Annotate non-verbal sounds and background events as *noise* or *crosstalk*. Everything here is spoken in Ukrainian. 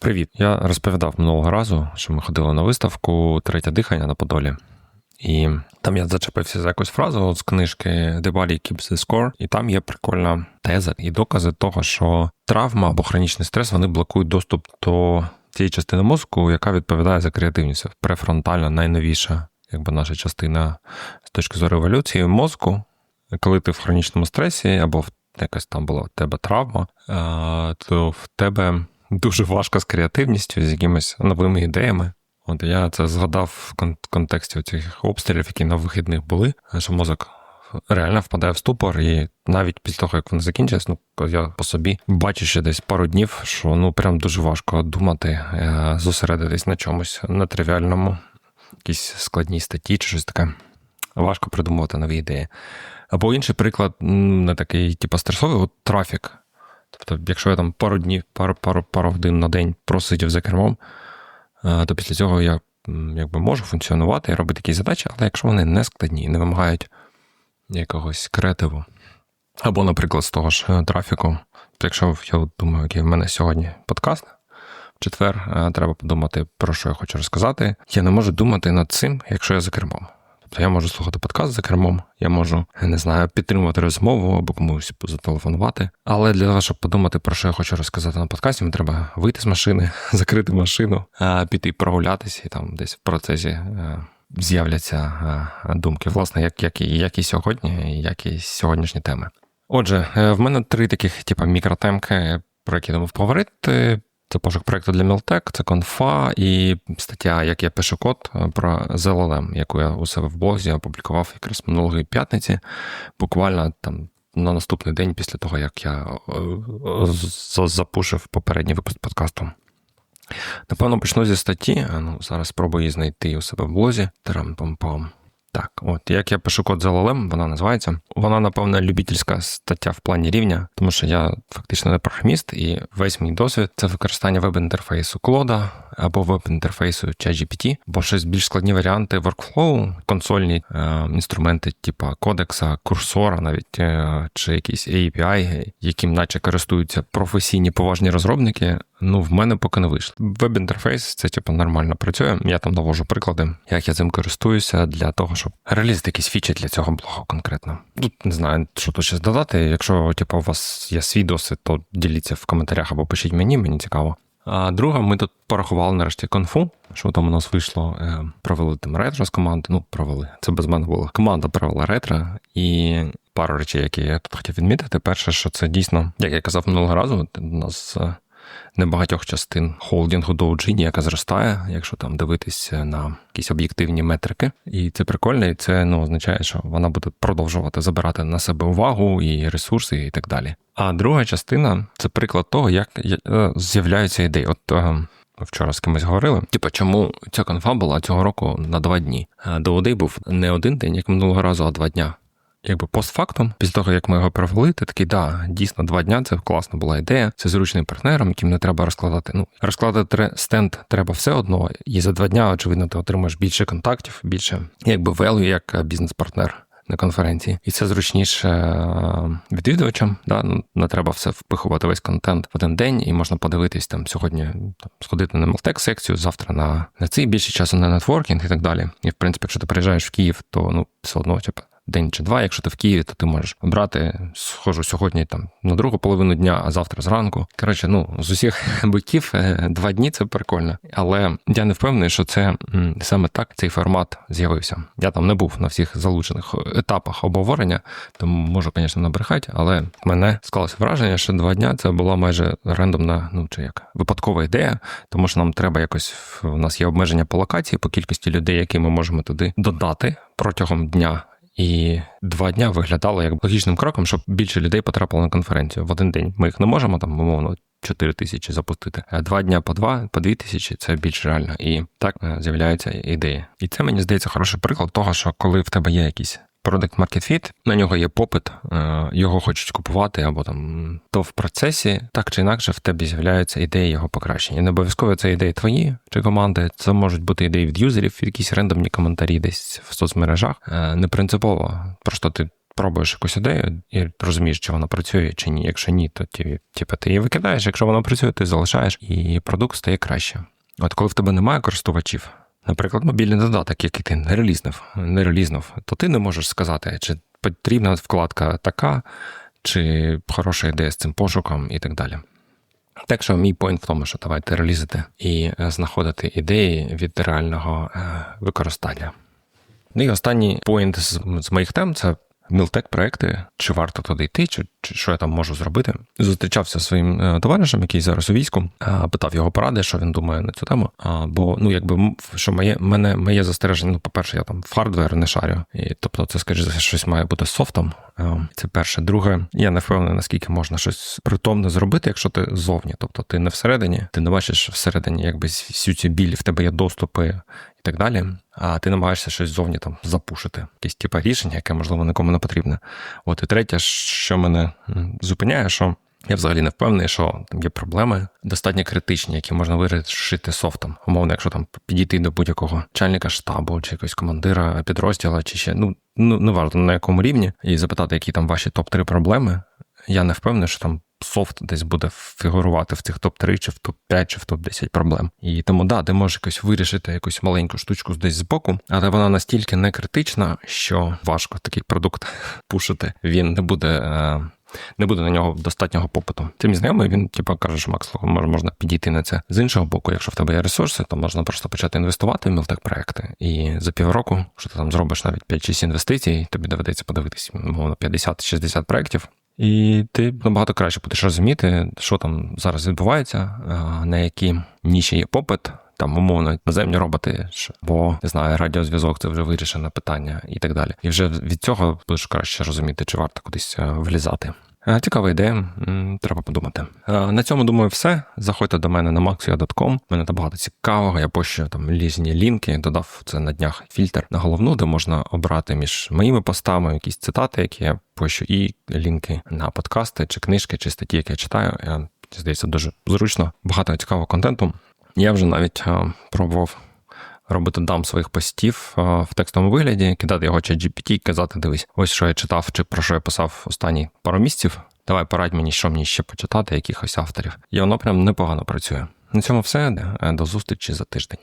Привіт! Я розповідав минулого разу, що ми ходили на виставку Третє дихання на Подолі. І там я зачепився за якусь фразу з книжки The Body Keeps the Score, і там є прикольна теза і докази того, що травма або хронічний стрес вони блокують доступ до тієї частини мозку, яка відповідає за креативність. Префронтальна, найновіша, якби наша частина з точки зору еволюції мозку, коли ти в хронічному стресі або в якась там була в тебе травма, то в тебе дуже важко з креативністю, з якимись новими ідеями. От я це згадав в контексті цих обстрілів, які на вихідних були, що мозок реально впадає в ступор, і навіть після того, як вони закінчились, ну я по собі бачу ще десь пару днів, що ну прям дуже важко думати, е, зосередитись на чомусь нетривіальному, якісь складній статті чи щось таке. Важко придумувати нові ідеї. Або інший приклад, не такий, типу, стресовий, от трафік. Тобто, якщо я там пару днів, пару пару, пару годин на день просидів за кермом, е, то після цього я якби можу функціонувати і робити якісь задачі, але якщо вони не складні, не вимагають якогось креативу. Або, наприклад, з того ж е, трафіку, якщо я думаю, який в мене сьогодні подкаст, в четвер е, треба подумати, про що я хочу розказати. Я не можу думати над цим, якщо я за кермом. Тобто я можу слухати подкаст за кермом, я можу, не знаю, підтримувати розмову або комусь зателефонувати. Але для того, щоб подумати, про що я хочу розказати на подкасті, мені треба вийти з машини, *laughs* закрити машину, піти прогулятися, і там десь в процесі е, з'являться е, думки. Власне, як як, як і сьогодні, як і сьогоднішні теми. Отже, е, в мене три таких, типу, мікротемки, про які думав поговорити. Це пошук проєкту для Мілтек, це конфа і стаття, як я пишу код е, про ZLM, яку я у себе в блозі опублікував якраз минулої п'ятниці, буквально там на наступний день після того, як я е, запушив попередній випуск подкасту. Напевно, почну зі статті. Ну, Зараз спробую її знайти у себе в блозі. Тарам-пам-пам. Так, от як я пишу код з LLM, вона називається. Вона, напевно, любительська стаття в плані рівня, тому що я фактично не програміст, і весь мій досвід це використання веб-інтерфейсу Клода або веб-інтерфейсу ChatGPT, бо щось більш складні варіанти workflow, консольні е, інструменти, типу кодекса, курсора, навіть е, чи якісь API, яким наче користуються професійні поважні розробники. Ну, в мене поки не вийшло. Веб-інтерфейс це типу нормально працює. Я там навожу приклади, як я цим користуюся для того, щоб реалізувати якісь фічі для цього блогу конкретно. Тут не знаю, що тут ще додати. Якщо типу, у вас є свій досвід, то діліться в коментарях або пишіть мені, мені цікаво. А друга, ми тут порахували нарешті конфу. Що там у нас вийшло? Е, провели там ретро з команди. Ну, провели. Це без мене було. Команда провела ретро і. Пару речей, які я тут хотів відмітити. Перше, що це дійсно, як я казав минулого разу, у нас е, небагатьох частин холдингу Dow яка зростає, якщо там дивитися на якісь об'єктивні метрики. І це прикольно, і це ну, означає, що вона буде продовжувати забирати на себе увагу і ресурси, і так далі. А друга частина це приклад того, як е, з'являються ідеї. От е, Вчора з кимось говорили, типу, чому ця конфа була цього року на два дні. До був не один день, як минулого разу, а два дня якби постфактум, після того як ми його провели, ти такий, да, дійсно, два дня це класна була ідея. Це зручним партнером, яким не треба розкладати. Ну розкладати стенд треба все одно, і за два дня, очевидно, ти отримаєш більше контактів, більше якби value як бізнес-партнер. На конференції, і це зручніше е, відвідувачам. Да? Ну, Не треба все впихувати весь контент в один день, і можна подивитись там сьогодні, там, сходити на мелтек секцію, завтра на на цей більше часу на нетворкінг і так далі. І в принципі, якщо ти приїжджаєш в Київ, то ну все одно типу, день чи два. Якщо ти в Києві, то ти можеш обрати, схожу сьогодні там на другу половину дня, а завтра зранку. Коротше, ну з усіх *laughs* боків е, два дні це прикольно. Але я не впевнений, що це саме так цей формат з'явився. Я там не був на всіх залучених етапах обговорення, тому можу, звісно, набрехати, але мене склалося враження, що два дня це була майже рандомна, ну чи як випадкова ідея, тому що нам треба якось у нас є обмеження по локації, по кількості людей, які ми можемо туди додати протягом дня. І два дня виглядало як логічним кроком, щоб більше людей потрапило на конференцію в один день. Ми їх не можемо там, умовно, 4 тисячі запустити. А два дня по два, по дві тисячі це більш реально. І так е, з'являються ідеї. І це мені здається хороший приклад того, що коли в тебе є якісь Product Market Fit, на нього є попит, е, його хочуть купувати, або там то в процесі так чи інакше в тебе з'являються ідеї його покращення. Не обов'язково це ідеї твої чи команди, це можуть бути ідеї від юзерів, якісь рандомні коментарі десь в соцмережах. Е, не принципово. Просто ти пробуєш якусь ідею і розумієш, чи вона працює чи ні. Якщо ні, то ті, типу, ти її викидаєш. Якщо вона працює, ти залишаєш, і продукт стає краще. От коли в тебе немає користувачів, наприклад, мобільний додаток, який ти не релізнув, не релізнув, то ти не можеш сказати, чи потрібна вкладка така, чи хороша ідея з цим пошуком і так далі. Так що мій поінт в тому, що давайте релізити і е, знаходити ідеї від реального е, використання. Ну і останній поінт з, з моїх тем це мілтек проекти, чи варто туди йти, чи, чи що я там можу зробити. Зустрічався зі своїм е, товаришем, який зараз у війську, питав його поради, що він думає на цю тему. Бо ну якби що моє мене моє застереження. Ну, по-перше, я там в хардвер не шарю. І тобто, це скажімо, щось має бути софтом. А, Це перше. Друге, я не впевнений, наскільки можна щось притомне зробити, якщо ти ззовні. Тобто ти не всередині, ти не бачиш всередині, якби всю цю біль, в тебе є доступи і так далі. А ти намагаєшся щось зовні там запушити, якесь типа рішення, яке можливо нікому не потрібне. От і третє, що мене зупиняє, що я взагалі не впевнений, що там є проблеми достатньо критичні, які можна вирішити софтом. Умовно, якщо там підійти до будь-якого начальника штабу чи якогось командира підрозділу, чи ще ну ну не важливо на якому рівні, і запитати, які там ваші топ-3 проблеми. Я не впевнений, що там софт десь буде фігурувати в цих топ-3 чи в топ-5 чи в топ-10 проблем. І тому да, ти можеш якось вирішити якусь маленьку штучку десь збоку, але вона настільки не критична, що важко такий продукт *laughs* пушити. Він не буде. е, Не буде на нього достатнього попиту. Це мій знайомий, він типу каже, що Макс, можна підійти на це. З іншого боку, якщо в тебе є ресурси, то можна просто почати інвестувати в мілтек проекти. І за півроку, що ти там зробиш навіть 5-6 інвестицій, тобі доведеться подивитись, мовно, 50-60 проєктів. І ти набагато краще будеш розуміти, що там зараз відбувається, на які ніші є попит. Там умовно наземні роботи, бо не знаю, радіозв'язок це вже вирішене питання і так далі. І вже від цього будеш краще розуміти, чи варто кудись е, влізати. Е, Цікава ідея, треба подумати. Е, На цьому думаю, все. Заходьте до мене на maxia.com. У мене там багато цікавого. Я пощу там різні лінки. Додав це на днях фільтр на головну, де можна обрати між моїми постами якісь цитати, які я пощу, і лінки на подкасти чи книжки, чи статті, які я читаю. Я, здається, дуже зручно. Багато цікавого контенту. Я вже навіть е, пробував робити дам своїх постів е, в текстовому вигляді, кидати його чи GPT і казати: дивись, ось що я читав, чи про що я писав останні пару місяців. Давай порадь мені, що мені ще почитати, якихось авторів. І воно прям непогано працює. На цьому все. Е, До зустрічі за тиждень.